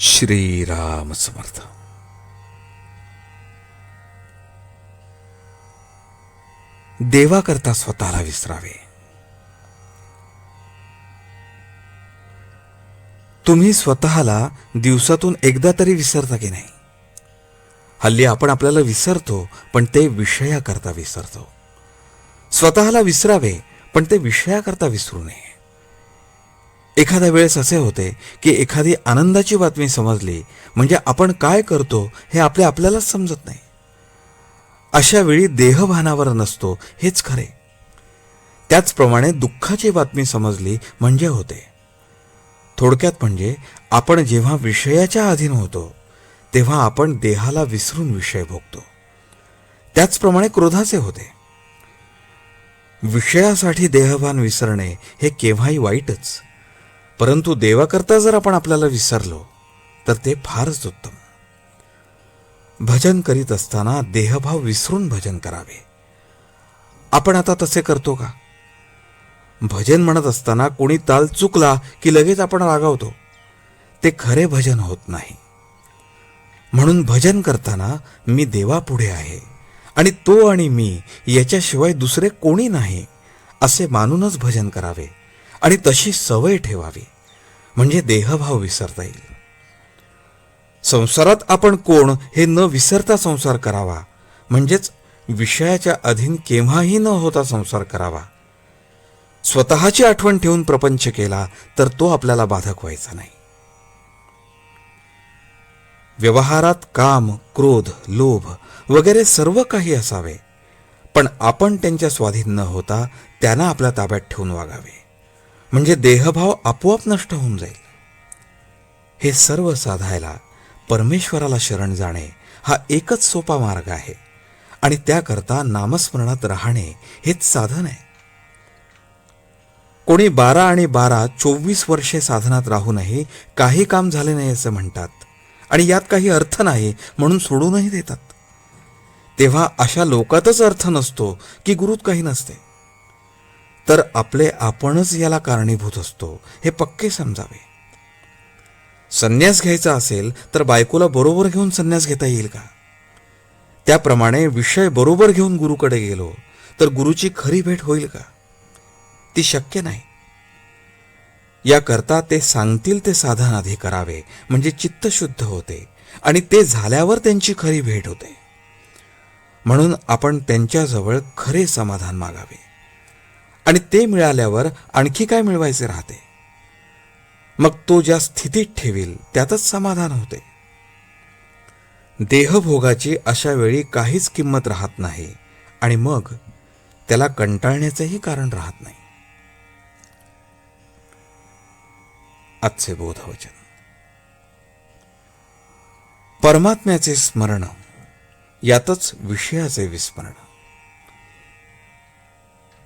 श्रीराम समर्थ. देवाकरता स्वतःला विसरावे. तुम्ही स्वतःला दिवसातून एकदा तरी विसरता की नाही? हल्ली आपण आपल्याला विसरतो पण ते विषयाकरता विसरतो. स्वतःला विसरावे पण ते विषयाकरता विसरू नये. एखाद्या वेळेस असे होते की एखादी आनंदाची बातमी समजली म्हणजे आपण काय करतो हे आपल्या आपल्यालाच समजत नाही. अशा वेळी देहभानावर नसतो हेच खरे. त्याचप्रमाणे दुःखाची बातमी समजली म्हणजे होते. थोडक्यात म्हणजे आपण जेव्हा विषयाच्या अधीन होतो तेव्हा आपण देहाला विसरून विषय भोगतो. त्याचप्रमाणे क्रोधाचे होते. विषयासाठी देहभान विसरणे हे केव्हाही वाईटच. परंतु देवाकरता जर आपण आपल्याला विसरलो तर ते फारच उत्तम. भजन करीत असताना देहभाव विसरून भजन करावे. आपण आता तसे करतो का? भजन म्हणत असताना कोणी ताल चुकला की लगेच आपण रागावतो. ते खरे भजन होत नाही. म्हणून भजन करताना मी देवापुढे आहे आणि तो आणि मी याच्याशिवाय दुसरे कोणी नाही असे मानूनच भजन करावे आणि तशी सवय ठेवावी. म्हणजे देहभाव विसरता येईल. संसारात आपण कोण हे न विसरता संसार करावा. म्हणजेच विषयाच्या अधीन केव्हाही न होता संसार करावा. स्वतःची आठवण ठेवून प्रपंच केला तर तो आपल्याला बाधक व्हायचा नाही. व्यवहारात काम क्रोध लोभ वगैरे सर्व काही असावे पण आपण त्यांच्या स्वाधीन न होता त्यांना आपल्या ताब्यात ठेवून वागावे. म्हणजे देहभाव आपोआप नष्ट होऊन जाईल. हे सर्व साधायला परमेश्वराला शरण जाणे हा एकच सोपा मार्ग आहे आणि त्याकरता नामस्मरणात राहणे हेच साधन आहे. कोणी बारा आणि बारा चोवीस वर्षे साधनात राहूनही काही काम झाले नाही असं म्हणतात आणि यात काही अर्थ नाही म्हणून सोडूनही देतात. तेव्हा अशा लोकातच अर्थ नसतो की गुरुत काही नसते. तर आपले आपणच याला कारणीभूत असतो हे पक्के समजावे. संन्यास घ्यायचा असेल तर बायकोला बरोबर घेऊन संन्यास घेता येईल का? त्याप्रमाणे विषय बरोबर घेऊन गुरुकडे गेलो तर गुरुची खरी भेट होईल का? ती शक्य नाही. याकरता ते सांगतील ते साधन आधी करावे म्हणजे चित्त शुद्ध होते आणि ते झाल्यावर त्यांची खरी भेट होते. म्हणून आपण त्यांच्याजवळ खरे समाधान मागावे. आणि ते मिळाल्यावर आणखी काय मिळवायचे राहते? मग तो ज्या स्थितीत ठेवील त्यातच समाधान होते. देहभोगाची अशा वेळी काहीच किंमत राहत नाही आणि मग त्याला कंटाळण्याचंही कारण राहत नाही. आजचे बोधवचन. परमात्म्याचे स्मरण यातच विषयाचे विस्मरण.